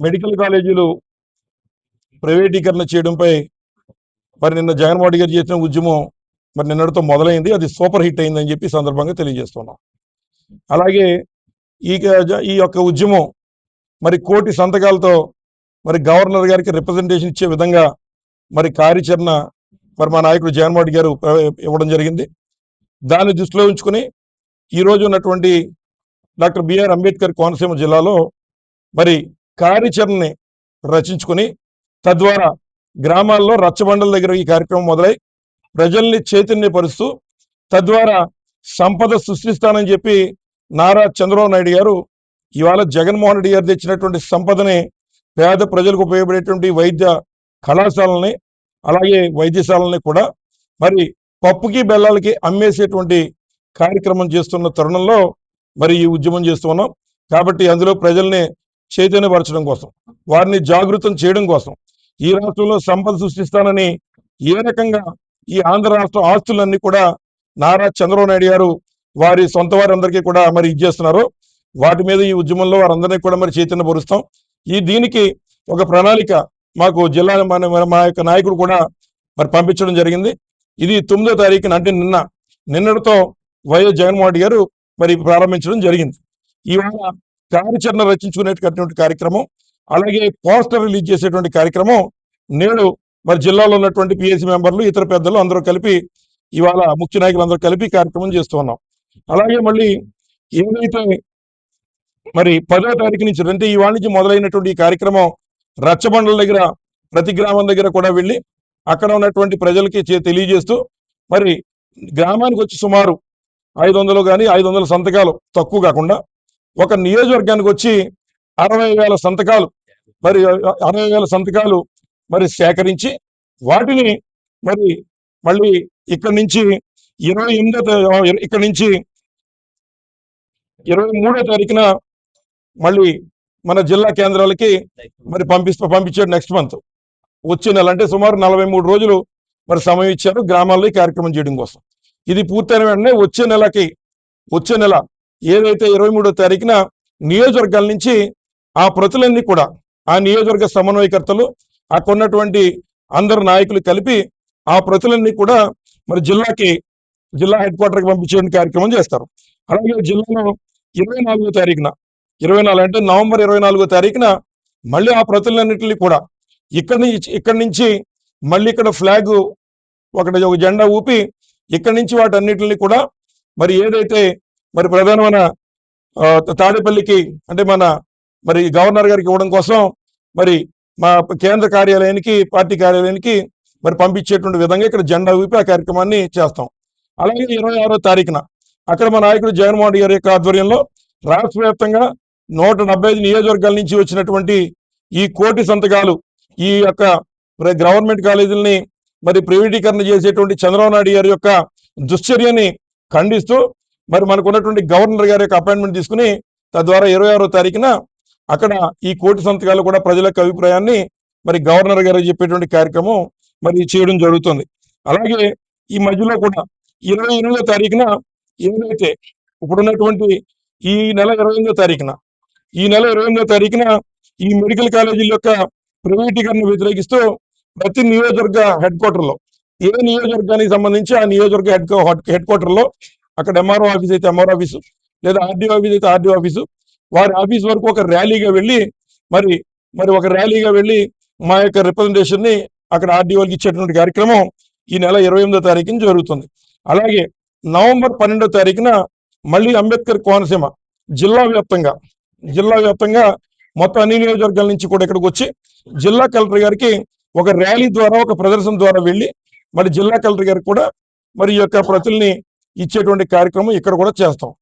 Medical కాలేజీలు ప్రైవేటీకరణ చేయడంపై మరి నిన్న జగన్మోహన్ గారు చేసిన ఉద్యమం మరి నిన్నటితో మొదలైంది. అది సూపర్ హిట్ అయిందని చెప్పి సందర్భంగా తెలియజేస్తున్నాం. అలాగే ఈ ఈ యొక్క ఉద్యమం మరి కోటి సంతకాలతో మరి గవర్నర్ గారికి రిప్రజెంటేషన్ ఇచ్చే విధంగా మరి కార్యాచరణ మరి మా నాయకుడు జగన్మోహన్ గారు ఇవ్వడం జరిగింది. దాన్ని దృష్టిలో ఉంచుకుని ఈ రోజు ఉన్నటువంటి డాక్టర్ బిఆర్ అంబేద్కర్ కోనసీమ జిల్లాలో మరి కార్యచరణని రచించుకుని తద్వారా గ్రామాల్లో రచ్చబండల దగ్గర ఈ కార్యక్రమం మొదలై ప్రజల్ని చైతన్యపరుస్తూ తద్వారా సంపద సృష్టిస్తానని చెప్పి నారా చంద్రబాబు నాయుడు గారు ఇవాళ జగన్మోహన్ రెడ్డి గారు తెచ్చినటువంటి సంపదని పేద ప్రజలకు ఉపయోగపడేటువంటి వైద్య కళాశాలని అలాగే వైద్యశాలని కూడా మరి పప్పుకి బెల్లాలకి అమ్మేసేటువంటి కార్యక్రమం చేస్తున్న తరుణంలో మరి ఈ ఉద్యమం చేస్తూ ఉన్నాం. కాబట్టి అందులో ప్రజల్ని చైతన్యపరచడం కోసం వారిని జాగృతం చేయడం కోసం ఈ రాష్ట్రంలో సంపద సృష్టిస్తానని ఏ రకంగా ఈ ఆంధ్ర రాష్ట్ర ఆస్తులన్నీ కూడా నారా చంద్రబాబు నాయుడు గారు వారి సొంత వారందరికీ కూడా మరి ఇచ్చేస్తున్నారు. వాటి మీద ఈ ఉద్యమంలో వారందరినీ కూడా మరి చైతన్యపరుస్తాం. ఈ దీనికి ఒక ప్రణాళిక మాకు జిల్లా మన మా యొక్క నాయకుడు కూడా మరి పంపించడం జరిగింది. ఇది తొమ్మిదో తారీఖున అంటే నిన్న నిన్నటితో వైఎస్ జగన్మోహన్ రెడ్డి గారు మరి ప్రారంభించడం జరిగింది. ఇవాళ కార్యాచరణ రచించుకునేటటువంటి కార్యక్రమం అలాగే పోస్టర్ రిలీజ్ చేసేటువంటి కార్యక్రమం. నేడు మరి జిల్లాలో ఉన్నటువంటి పిఎస్సి మెంబర్లు ఇతర పెద్దలు అందరూ కలిపి ఇవాళ ముఖ్య నాయకులు అందరూ కలిపి కార్యక్రమం చేస్తూ ఉన్నాం. అలాగే మళ్ళీ ఏదైతే మరి పదో తారీఖు నుంచి అంటే ఈ నుంచి మొదలైనటువంటి ఈ కార్యక్రమం రచ్చబండల దగ్గర ప్రతి గ్రామం దగ్గర కూడా వెళ్ళి అక్కడ ఉన్నటువంటి ప్రజలకి చే- తెలియజేస్తూ మరి గ్రామానికి వచ్చి సుమారు ఐదు వందలు కానీ ఐదు వందల సంతకాలు తక్కువ కాకుండా ఒక నియోజకవర్గానికి వచ్చి అరవై వేల సంతకాలు మరి అరవై వేల సంతకాలు మరి సేకరించి వాటిని మరి మళ్ళీ ఇక్కడి నుంచి ఇరవై ఎనిమిదో ఇక్కడి నుంచి ఇరవై మూడో తారీఖున మళ్ళీ మన జిల్లా కేంద్రాలకి మరి పంపిస్తూ పంపించాడు నెక్స్ట్ మంత్ వచ్చే నెల అంటే సుమారు నలభై మూడు రోజులు మరి సమయం ఇచ్చారు గ్రామాల్లో ఈ కార్యక్రమం చేయడం కోసం. ఇది పూర్తయిన వెంటనే వచ్చే నెలకి వచ్చే నెల ఏదైతే ఇరవై మూడో తారీఖున నియోజకవర్గాల నుంచి ఆ ప్రతులన్నీ కూడా ఆ నియోజకవర్గ సమన్వయకర్తలు అక్కడున్నటువంటి అందరు నాయకులు కలిపి ఆ ప్రతులన్నీ కూడా మరి జిల్లాకి జిల్లా హెడ్ క్వార్టర్కి పంపించే కార్యక్రమం చేస్తారు. అలాగే జిల్లాలో ఇరవై నాలుగో తారీఖున ఇరవై నాలుగు అంటే నవంబర్ ఇరవై నాలుగో తారీఖున మళ్ళీ ఆ ప్రతులన్నింటినీ కూడా ఇక్కడి నుంచి ఇక్కడి నుంచి మళ్ళీ ఇక్కడ ఫ్లాగ్ ఒకటి ఒక జెండా ఊపి ఇక్కడి నుంచి వాటన్నిటిని కూడా మరి ఏదైతే మరి ప్రధానమైన తాడేపల్లికి అంటే మన మరి గవర్నర్ గారికి ఇవ్వడం కోసం మరి మా కేంద్ర కార్యాలయానికి పార్టీ కార్యాలయానికి మరి పంపించేటువంటి విధంగా ఇక్కడ జెండా ఊపి ఆ కార్యక్రమాన్ని చేస్తాం. అలాగే ఇరవై ఆరో తారీఖున అక్కడ మా నాయకుడు జగన్మోహన్ రెడ్డి గారి యొక్క ఆధ్వర్యంలో రాష్ట్ర వ్యాప్తంగా నూట డెబ్బై ఐదు నియోజకవర్గాల నుంచి వచ్చినటువంటి ఈ కోటి సంతకాలు ఈ యొక్క గవర్నమెంట్ కాలేజీలని మరి ప్రైవేటీకరణ చేసేటువంటి చంద్రబాబు నాయుడు గారి యొక్క దుశ్చర్యని ఖండిస్తూ మరి మనకు ఉన్నటువంటి గవర్నర్ గారి యొక్క అపాయింట్మెంట్ తీసుకుని తద్వారా ఇరవై ఆరో తారీఖున అక్కడ ఈ కోటి సంతకాలు కూడా ప్రజల యొక్క అభిప్రాయాన్ని మరి గవర్నర్ గారు చెప్పేటువంటి కార్యక్రమం మరి చేయడం జరుగుతుంది. అలాగే ఈ మధ్యలో కూడా ఇరవై ఎనిమిదో తారీఖున ఏదైతే ఇప్పుడున్నటువంటి ఈ నెల ఇరవై ఎనిమిదో తారీఖున ఈ నెల ఇరవై ఎనిమిదో తారీఖున ఈ మెడికల్ కాలేజీల యొక్క ప్రైవేటీకరణ వ్యతిరేకిస్తూ ప్రతి నియోజకవర్గ హెడ్ క్వార్టర్లో ఏ నియోజకవర్గానికి సంబంధించి ఆ నియోజకవర్గ హెడ్ హెడ్ క్వార్టర్లో అక్కడ ఎంఆర్ఓ ఆఫీస్ అయితే ఎంఆర్ఓ ఆఫీసు లేదా ఆర్డీఓ ఆఫీస్ అయితే ఆర్డీఓ ఆఫీసు వారి ఆఫీస్ వరకు ఒక ర్యాలీగా వెళ్ళి మరి మరి ఒక ర్యాలీగా వెళ్ళి మా యొక్క రిప్రజెంటేషన్ని అక్కడ ఆర్డీఓకి ఇచ్చేటువంటి కార్యక్రమం ఈ నెల ఇరవై ఎనిమిదో తారీఖున జరుగుతుంది. అలాగే నవంబర్ పన్నెండో తారీఖున మళ్ళీ అంబేద్కర్ కోనసీమ జిల్లా వ్యాప్తంగా జిల్లా వ్యాప్తంగా మొత్తం అన్ని నియోజకవర్గాల నుంచి కూడా ఇక్కడికి వచ్చి జిల్లా కలెక్టర్ గారికి ఒక ర్యాలీ ద్వారా ఒక ప్రదర్శన ద్వారా వెళ్ళి మరి జిల్లా కలెక్టర్ గారికి కూడా మరి ఈ యొక్క ప్రతుల్ని ఇచ్చేటువంటి కార్యక్రమం ఇక్కడ కూడా చేస్తాం.